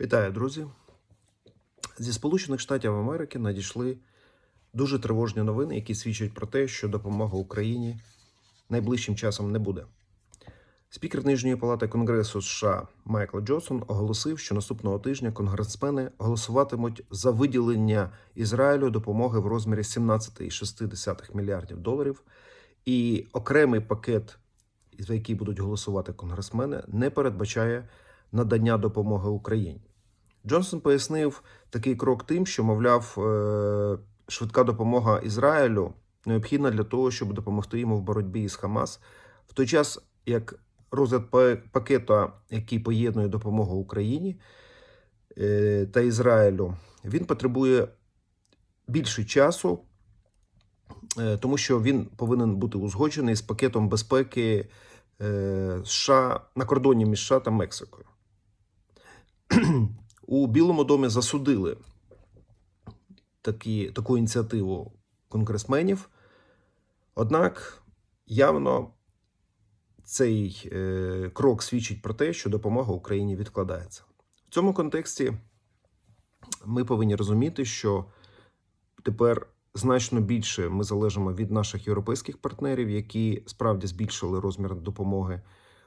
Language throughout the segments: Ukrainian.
Вітаю, друзі! Зі Сполучених Штатів Америки надійшли дуже тривожні новини, які свідчать про те, що допомога Україні найближчим часом не буде. Спікер Нижньої палати Конгресу США Майкл Джонсон оголосив, що наступного тижня конгресмени голосуватимуть за виділення Ізраїлю допомоги в розмірі 17,6 мільярдів доларів, і окремий пакет, за який будуть голосувати конгресмени, не передбачає надання допомоги Україні. Джонсон пояснив такий крок тим, що, мовляв, е, швидка допомога Ізраїлю необхідна для того, щоб допомогти йому в боротьбі із Хамас, в той час як розгляд па- пакета, який поєднує допомогу Україні е, та Ізраїлю, він потребує більше часу, е, тому що він повинен бути узгоджений з пакетом безпеки США на кордоні між США та Мексикою. У Білому домі засудили такі, таку ініціативу конгресменів. Однак явно цей е, крок свідчить про те, що допомога Україні відкладається. В цьому контексті ми повинні розуміти, що тепер значно більше ми залежимо від наших європейських партнерів, які справді збільшили розмір допомоги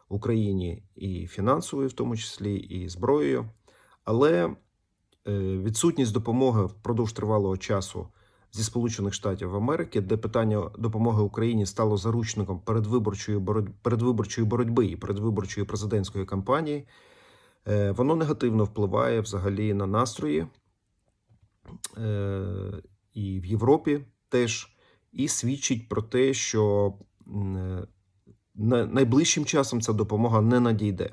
Україні і фінансової, в тому числі, і зброєю. Але е, відсутність допомоги впродовж тривалого часу зі Сполучених Штатів Америки, де питання допомоги Україні стало заручником передвиборчої боротьби, передвиборчої боротьби і передвиборчої президентської кампанії, е, воно негативно впливає взагалі на настрої е, і в Європі теж, і свідчить про те, що найближчим часом ця допомога не надійде.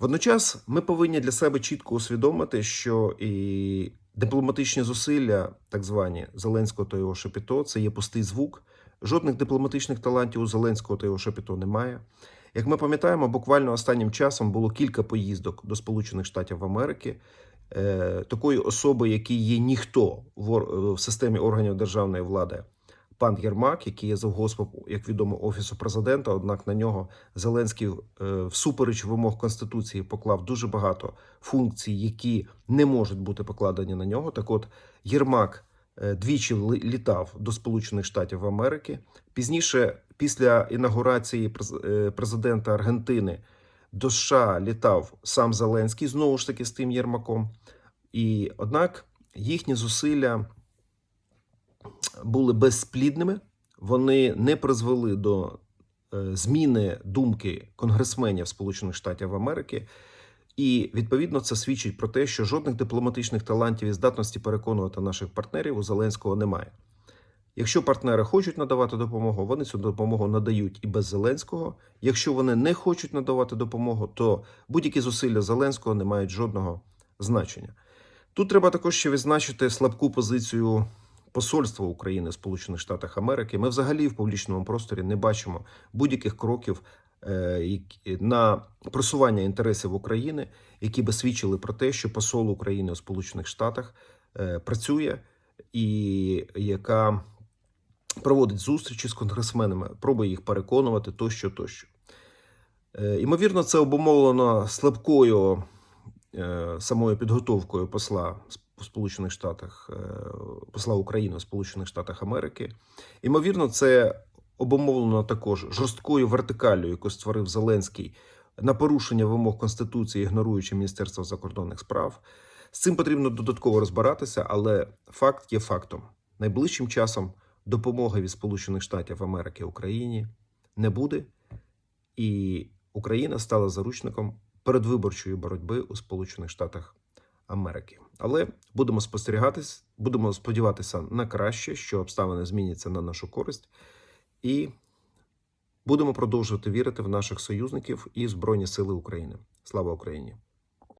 Водночас ми повинні для себе чітко усвідомити, що і дипломатичні зусилля, так звані Зеленського та його Шепіто, це є пустий звук. Жодних дипломатичних талантів у Зеленського та його Шепіто немає. Як ми пам'ятаємо, буквально останнім часом було кілька поїздок до Сполучених Штатів Америки. Е, такої особи, який є ніхто в системі органів державної влади, пан Єрмак, який є завгоспом, як відомо, офісу президента. Однак на нього Зеленський е, всупереч вимог конституції поклав дуже багато функцій, які не можуть бути покладені на нього. Так, от Єрмак е, двічі літав до Сполучених Штатів Америки. Пізніше, після інаугурації е, президента Аргентини, до США літав сам Зеленський знову ж таки з тим Єрмаком. І однак їхні зусилля були безплідними, вони не призвели до е, зміни думки конгресменів Сполучених Штатів Америки. І відповідно це свідчить про те, що жодних дипломатичних талантів і здатності переконувати наших партнерів у Зеленського немає. Якщо партнери хочуть надавати допомогу, вони цю допомогу надають і без Зеленського. Якщо вони не хочуть надавати допомогу, то будь-які зусилля Зеленського не мають жодного значення. Тут треба також ще відзначити слабку позицію посольства України Сполучених Штатах Америки. Ми взагалі в публічному просторі не бачимо будь-яких кроків е, на просування інтересів України, які би свідчили про те, що посол України у Сполучених Штатах е, працює і яка проводить зустрічі з конгресменами, пробує їх переконувати тощо, тощо. Е, Ймовірно, це обумовлено слабкою е, самою підготовкою посла в Сполучених Штатах, е, посла України у Сполучених Штатах Америки. Ймовірно, це обумовлено також жорсткою вертикаллю, яку створив Зеленський на порушення вимог Конституції, ігноруючи Міністерство закордонних справ. З цим потрібно додатково розбиратися, але факт є фактом. Найближчим часом допомоги від Сполучених Штатів Америки Україні не буде, і Україна стала заручником передвиборчої боротьби у Сполучених Штатах Америки. Але будемо спостерігатись, будемо сподіватися на краще, що обставини зміняться на нашу користь, і будемо продовжувати вірити в наших союзників і Збройні Сили України. Слава Україні!